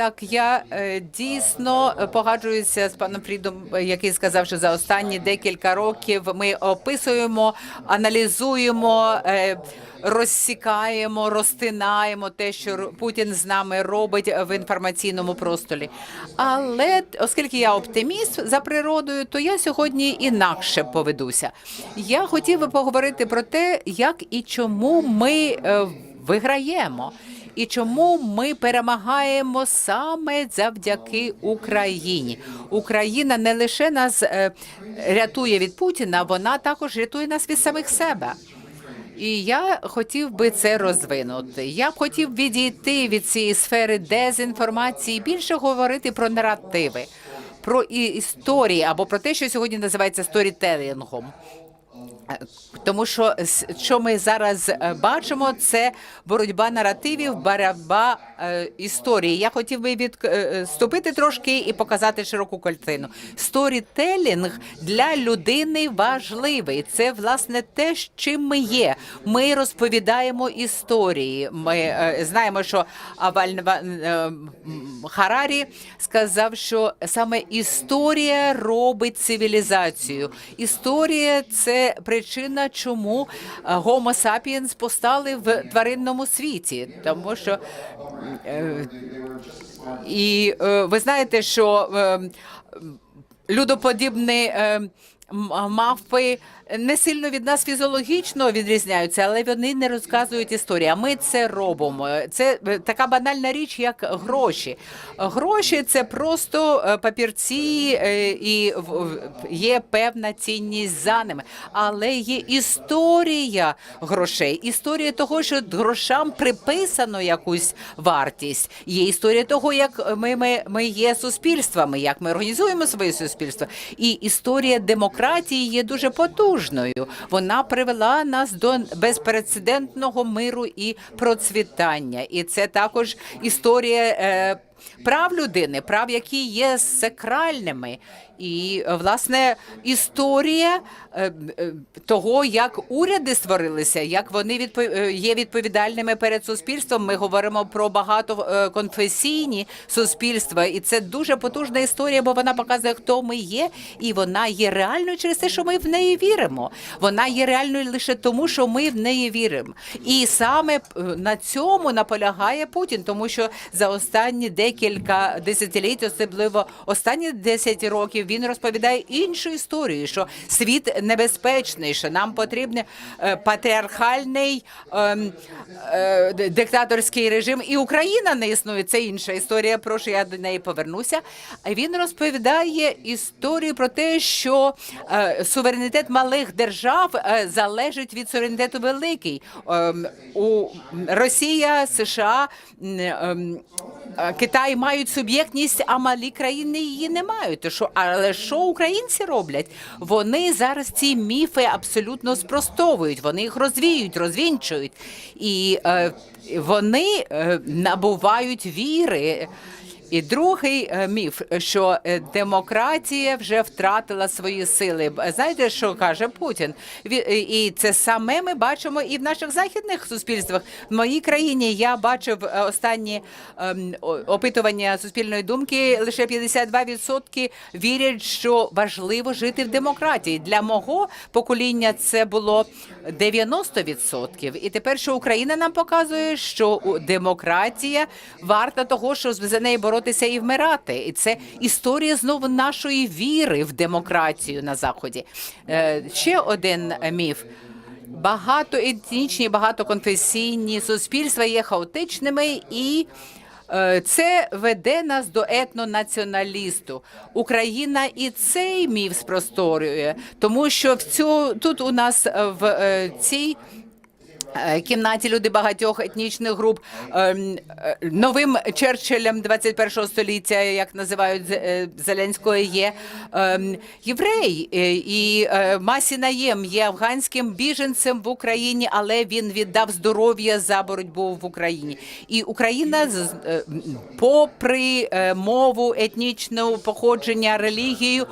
Так, я е, дійсно е, погоджуюся з паном Фрідом, який сказав, що за останні декілька років ми описуємо, аналізуємо, е, розсікаємо, розтинаємо те, що Путін з нами робить в інформаційному просторі. Але оскільки я оптиміст за природою, то я сьогодні інакше поведуся. Я хотів би поговорити про те, як і чому ми виграємо. І чому ми перемагаємо саме завдяки Україні? Україна не лише нас е, рятує від Путіна, вона також рятує нас від самих себе. І я хотів би це розвинути. Я б хотів відійти від цієї сфери дезінформації, більше говорити про наративи, про історії або про те, що сьогодні називається сторітелінгом. Е, Тому що що ми зараз е, бачимо, це боротьба наративів, боротьба е, історії. Я хотів би відступити трошки і показати широку картину. Сторітелінг для людини важливий. Це власне те, чим ми є. Ми розповідаємо історії. Ми е, знаємо, що Аваль е, Харарі сказав, що саме історія робить цивілізацію. Історія це причина, чому гомо Homo sapiens постали в тваринному світі, тому що е, і е, ви знаєте, що е, людоподібні е, мавпи не сильно від нас фізіологічно відрізняються, але вони не розказують історії. А ми це робимо. Це е, така банальна річ, як гроші. Гроші це просто е, папірці, е, і є певна цінність за ними. Але є історія грошей, історія того, що грошам приписано якусь вартість. Є історія того, як ми, ми, ми є суспільствами, як ми організуємо своє суспільство. І історія демократії є дуже потужною. Вона привела нас до безпрецедентного миру і процвітання. І це також історія. Прав людини, прав, які є сакральними, і е, власне історія е, е, того, як уряди створилися, як вони є відповідальними перед суспільством. Ми говоримо про багатоконфесійні суспільства, і це дуже потужна історія, бо вона показує, хто ми є, і вона є реальною через те, що ми в неї віримо. Вона є реальною лише тому, що ми в неї віримо. І саме на цьому наполягає Путін, тому що за останні декілька десятиліть, особливо останні 10 років, він розповідає іншу історію, що світ небезпечний, що нам потрібен патріархальний ем, е, диктаторський режим, і Україна не існує. Це інша історія. Прошу, я до неї повернуся. Він розповідає історію про те, що е, суверенітет малих держав е, залежить від суверенітету великий. Ем, у Росія, США, ем, Китай мають суб'єктність, а малі країни її не мають. То що, але що українці роблять? Вони зараз ці міфи абсолютно спростовують. Вони їх розвіють, розвінчують, і е, вони е, набувають віри. І другий е, міф, що е, демократія вже втратила свої сили. Знаєте, що каже Путін? Е, І це саме ми бачимо і в наших західних суспільствах. В моїй країні я бачив останні ем, опитування суспільної думки. Лише 52% вірять, що важливо жити в демократії. Для мого покоління це було 90%. І тепер, що Україна нам показує, що демократія варта того, що за неї боротися і вмирати. І це історія знову нашої віри в демократію на заході. Е, Ще один міф. Багатоетнічні, багатоконфесійні суспільства є хаотичними і. е, Це веде нас до етнонаціоналісту. Україна і цей міф спросторює, тому що в цю тут у нас е, в цій кімнаті люди багатьох етнічних груп ем, е, новим Черчиллем 21 століття, як називають е, Зеленського, є ем, єврей Е, і е, Масі Наєм є афганським біженцем в Україні, але він віддав здоров'я за боротьбу в Україні. І Україна е, попри е, мову, етнічне походження, релігію.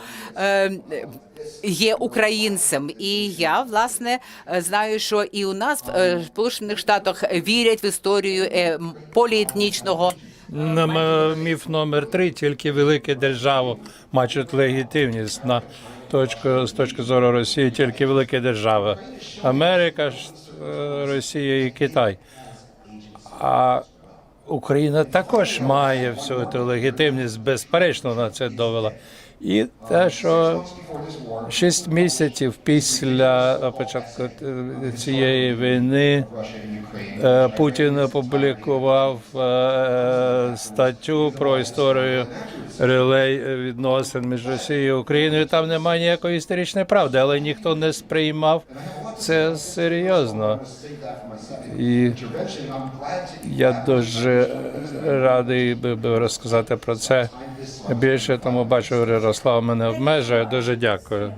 Є українцем, і я власне е, знаю, що і у нас в е, Сполучених Штатах вірять в історію е, поліетнічного Міф номер три, тільки великі держави мають легітимність на точку, з точки зору Росії, тільки великі держави. Америка, Росія і Китай. А Україна також має всю цю легітимність, безперечно, на це довела. І те, що шість місяців після початку е, цієї війни е, Путін опублікував е, статтю про історію релей відносин між Росією і Україною. Там немає ніякої історичної правди, але ніхто не сприймав це серйозно. І я дуже радий би розказати про це більше, тому бачу, Ярослав мене обмежує. Дуже дякую.